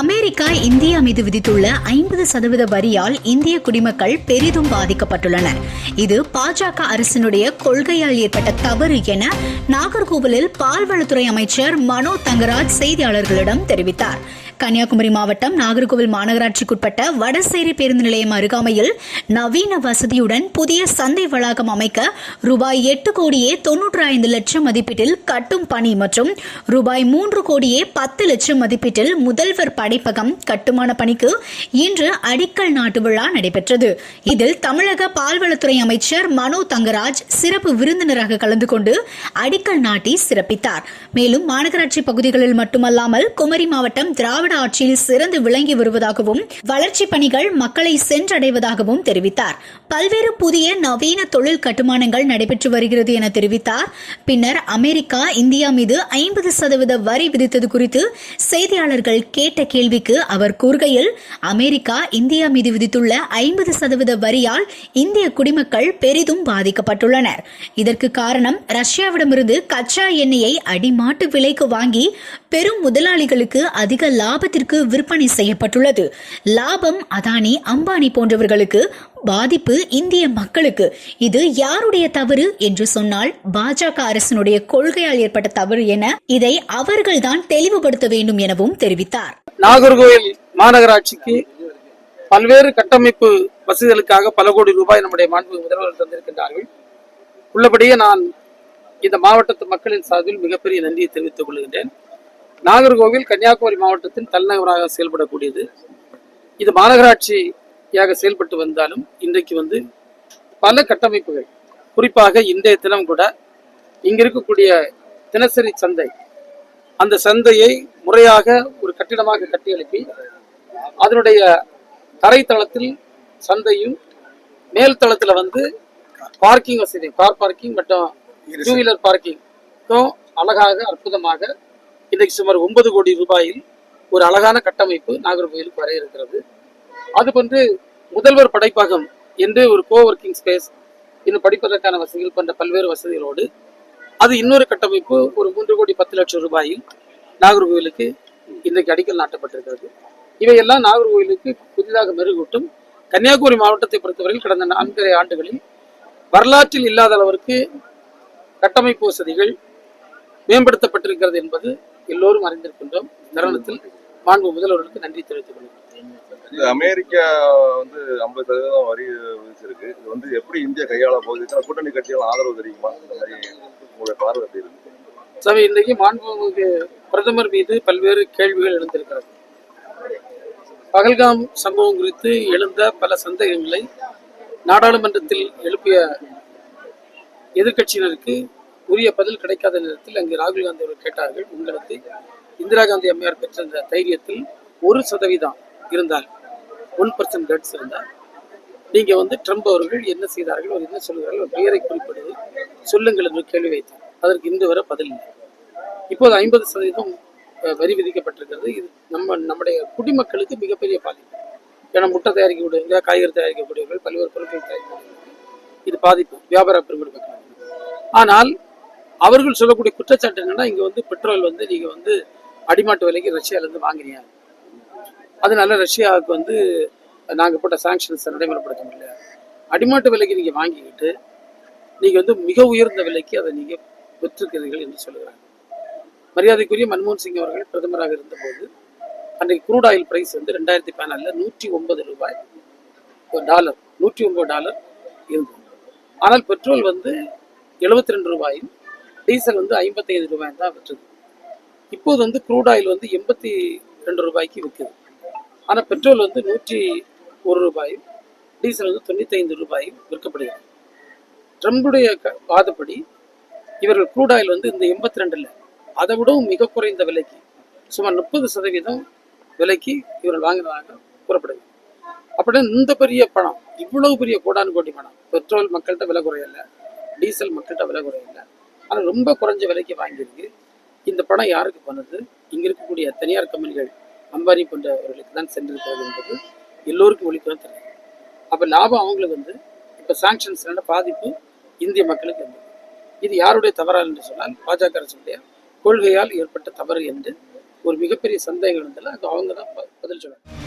America India மீது விதித்துள்ள ஐம்பது சதவீத வரியால் இந்திய குடிமக்கள் பெரிதும் பாதிக்கப்பட்டுள்ளனர். இது பாஜக அரசினுடைய கொள்கையால் ஏற்பட்ட தவறு என நாகர்கோவிலில் பால்வளத்துறை அமைச்சர் மனோ தங்கராஜ் செய்தியாளர்களிடம் தெரிவித்தார். கன்னியாகுமரி மாவட்டம் நாகர்கோவில் மாநகராட்சிக்குட்பட்ட வடசேரி பேருந்து நிலையம் அருகாமையில் நவீன வசதியுடன் புதிய சந்தை வளாகம் அமைக்க ரூபாய் எட்டு கோடியே தொன்னூற்றி ஐந்து லட்சம் மதிப்பீட்டில் கட்டும் பணி மற்றும் ரூபாய் மூன்று கோடியே பத்து லட்சம் மதிப்பீட்டில் முதல்வர் படைப்பகம் கட்டுமான பணிக்கு இன்று அடிக்கல் நாட்டு விழா நடைபெற்றது. இதில் தமிழக பால்வளத்துறை அமைச்சர் மனோ தங்கராஜ் சிறப்பு விருந்தினராக கலந்து கொண்டு அடிக்கல் நாட்டி சிறப்பித்தார். மேலும் மாநகராட்சி பகுதிகளில் மட்டுமல்லாமல் குமரி மாவட்டம் திராவிட ஆட்சியில் சிறந்து விளங்கி வருவதாகவும் வளர்ச்சிப் பணிகள் மக்களை சென்றடைவதாகவும் தெரிவித்தார். பல்வேறு புதிய நவீன தொழில் கட்டுமானங்கள் நடைபெற்று வருகிறது என தெரிவித்தார். பின்னர் அமெரிக்கா இந்தியா மீது ஐம்பது சதவீத வரி விதித்தது குறித்து செய்தியாளர்கள் கேட்ட கேள்விக்கு அவர் கூறுகையில் அமெரிக்கா இந்தியா மீது விதித்துள்ள ஐம்பது சதவீத வரியால் இந்திய குடிமக்கள் பெரிதும் பாதிக்கப்பட்டுள்ளனர். இதற்கு காரணம் ரஷ்யாவிடமிருந்து கச்சா எண்ணெயை அடிமாட்டு விலைக்கு வாங்கி பெரும் முதலாளிகளுக்கு அதிக லாபத்திற்கு விற்பனை செய்யப்பட்டுள்ளது. லாபம் அதானி அம்பானி போன்றவர்களுக்கு பாதிப்பு இந்திய மக்களுக்கு. இது யாருடைய தவறு என்று சொன்னால் பாஜக அரசினுடைய கொள்கையால் ஏற்பட்ட தவறு என இதை அவர்கள்தான் தெளிவுபடுத்த வேண்டும் எனவும் தெரிவித்தார். நாகர்கோவில் மாநகராட்சிக்கு பல்வேறு கட்டமைப்பு வசதிகளுக்காக பல கோடி ரூபாய் நம்முடைய மாண்பு முதல்வர் தந்திருக்கின்றார்கள். உள்ளபடியே நான் இந்த மாவட்டத்து மக்களின் சார்பில் மிகப்பெரிய நன்றியை தெரிவித்துக் கொள்கின்றேன். நாகர்கோவில் கன்னியாகுமரி மாவட்டத்தின் தலைநகராக செயல்படக்கூடியது. இது மாநகராட்சியாக செயல்பட்டு வந்தாலும் இன்றைக்கு வந்து பல கட்டமைப்புகள் குறிப்பாக இன்றைய தினம் கூட இங்க இருக்கக்கூடிய தினசரி சந்தை அந்த சந்தையை முறையாக ஒரு கட்டிடமாக கட்டி எழுப்பி அதனுடைய தரைத்தளத்தில் சந்தையும் மேல் தளத்துல வந்து பார்க்கிங் வசதி கார் பார்க்கிங் மற்றும் டூ வீலர் பார்க்கிங்கும் அழகாக அற்புதமாக இன்றைக்கு சுமார் ஒன்பது கோடி ரூபாயில் ஒரு அழகான கட்டமைப்பு நாகர்கோயிலுக்கு வர இருக்கிறது. அது போன்று முதல்வர் படைப்பகம் என்று ஒரு கோ ஒர்க்கிங் ஸ்பேஸ் இன்னும் படிப்பதற்கான வசதிகள் போன்ற பல்வேறு வசதிகளோடு அது இன்னொரு கட்டமைப்பு ஒரு மூன்று கோடி பத்து லட்சம் ரூபாயில் நாகர்கோவிலுக்கு இன்றைக்கு அடிக்கல் நாட்டப்பட்டிருக்கிறது. இவையெல்லாம் நாகர்கோவிலுக்கு புதிதாக மெருகூட்டும் கன்னியாகுமரி மாவட்டத்தை பொறுத்தவரையில் கடந்த நான்கரை ஆண்டுகளில் வரலாற்றில் இல்லாத அளவிற்கு கட்டமைப்பு வசதிகள் மேம்படுத்தப்பட்டிருக்கிறது என்பது எல்லோரும் அறிந்திருக்கின்றோம். தருணத்தில் மாண்பு முதல்வர்களுக்கு நன்றி தெரிவித்துக் கொள்கிறேன் அமெரிக்கா வந்து ஐம்பது சதவீதம் வரி விதிச்சிருக்கு. இது வந்து எப்படி இந்தியா கையாள போகுது? கூட்டணி கட்சிகள் ஆதரவு தெரியுமா? இந்த மாதிரி உங்களுடைய பார்வை இருக்கு? சாமி இன்றைக்கு மாண்புமிகு பிரதமர் மீது பல்வேறு கேள்விகள் எழுந்திருக்கிறது. பகல்காம் சம்பவம் குறித்து எழுந்த பல சந்தேகங்களை நாடாளுமன்றத்தில் எழுப்பிய எதிர்க்கட்சியினருக்கு உரிய பதில் கிடைக்காத நேரத்தில் அங்கு ராகுல் காந்தி அவர்கள் கேட்டார்கள் உங்களுக்கு இந்திரா காந்தி அம்மையார் பெற்ற அந்த தைரியத்தில் ஒரு சதவீதம் இருந்தால் ஒன் பர்சன்ட் கட்ஸ் இருந்தால் நீங்க வந்து ட்ரம்ப் அவர்கள் என்ன செய்தார்கள் அவர் என்ன சொல்கிறார்கள் ஒரு பெயரை குறிப்பிடுது. சொல்லுங்கள் என்று கேள்வி வைத்தார். அதற்கு இன்று வரை பதில் இல்லை. இப்போது ஐம்பது சதவீதம் வரி விதிக்கப்பட்டிருக்கிறது. இது நம்ம நம்முடைய குடிமக்களுக்கு மிகப்பெரிய பாதிப்பு. ஏன்னா முட்டை தயாரிக்கக்கூடியவங்க காய்கறி தயாரிக்கக்கூடியவர்கள் பல்வேறு பொருட்கள் தயாரிக்கக்கூடியவர்கள் இது பாதிப்பு. வியாபார பெருங்குடி ஆனால் அவர்கள் சொல்லக்கூடிய குற்றச்சாட்டு என்னன்னா இங்க வந்து பெட்ரோல் வந்து நீங்க வந்து அடிமாட்டு விலைக்கு ரஷ்யால இருந்து வாங்கினீங்க அதனால ரஷ்யாவுக்கு வந்து நாங்க போட்ட சாங்ஷன்ஸ் நடைமுறைப்படுத்த முடியல. அடிமாட்டு விலைக்கு நீங்க வாங்கிக்கிட்டு நீங்க வந்து மிக உயர்ந்த விலைக்கு அதை நீங்க பெற்றிருக்கிறீர்கள் என்று சொல்லுகிறாங்க மரியாதைக்குரிய மன்மோகன் சிங் அவர்கள் பிரதமராக இருந்தபோது அன்றைக்கு குரூட் ஆயில் பிரைஸ் வந்து ரெண்டாயிரத்தி பதினாலில் நூற்றி ஒன்பது ரூபாய் ஒரு டாலர் நூற்றி ஒன்பது டாலர் இருந்தது. ஆனால் பெட்ரோல் வந்து எழுபத்தி ரெண்டு ரூபாயும் டீசல் வந்து ஐம்பத்தைந்து ரூபாய் தான் விற்றுது. இப்போது வந்து க்ரூட் ஆயில் வந்து எண்பத்தி ரெண்டு ரூபாய்க்கு விற்குது. ஆனால் பெட்ரோல் வந்து நூற்றி ஒரு ரூபாயும் டீசல் வந்து தொண்ணூத்தைந்து ரூபாயும் விற்கப்படுகிறது. ட்ரம்புடைய க- வாதப்படி இவர்கள் க்ரூட் ஆயில் வந்து இந்த எண்பத்தி ரெண்டில் அதை விடவும் மிக குறைந்த விலைக்கு சுமார் முப்பது சதவீதம் விலைக்கு இவர்கள் வாங்கினதாக கூறப்படுது அப்படின்னா இந்த பெரிய பணம் இவ்வளவு பெரிய கோடானு கோடி பணம் பெட்ரோல் மக்கள்கிட்ட விலை குறையல டீசல் மக்கள்கிட்ட விலை குறையலை ஆனால் ரொம்ப குறைஞ்ச விலைக்கு வாங்கியிருக்கு. இந்த படம் யாருக்கு பண்ணுது இங்கே இருக்கக்கூடிய தனியார் கம்பெனிகள் அம்பானி போன்றவர்களுக்கு தான் சென்றிருக்கிறது என்பது எல்லோருக்கும் ஒழிக்கலாம் தெரியும். அப்போ லாபம் அவங்களுக்கு வந்து இப்போ சாங்ஷன்ஸ்னால பாதிப்பு இந்திய மக்களுக்கு இருந்தது இது யாருடைய தவறால் என்று சொன்னால் பாஜக அரசுடைய கொள்கையால் ஏற்பட்ட தவறு என்று ஒரு மிகப்பெரிய சந்தேகம் இருந்ததில்ல அது அவங்க தான் ப- பதில் சொல்லணும்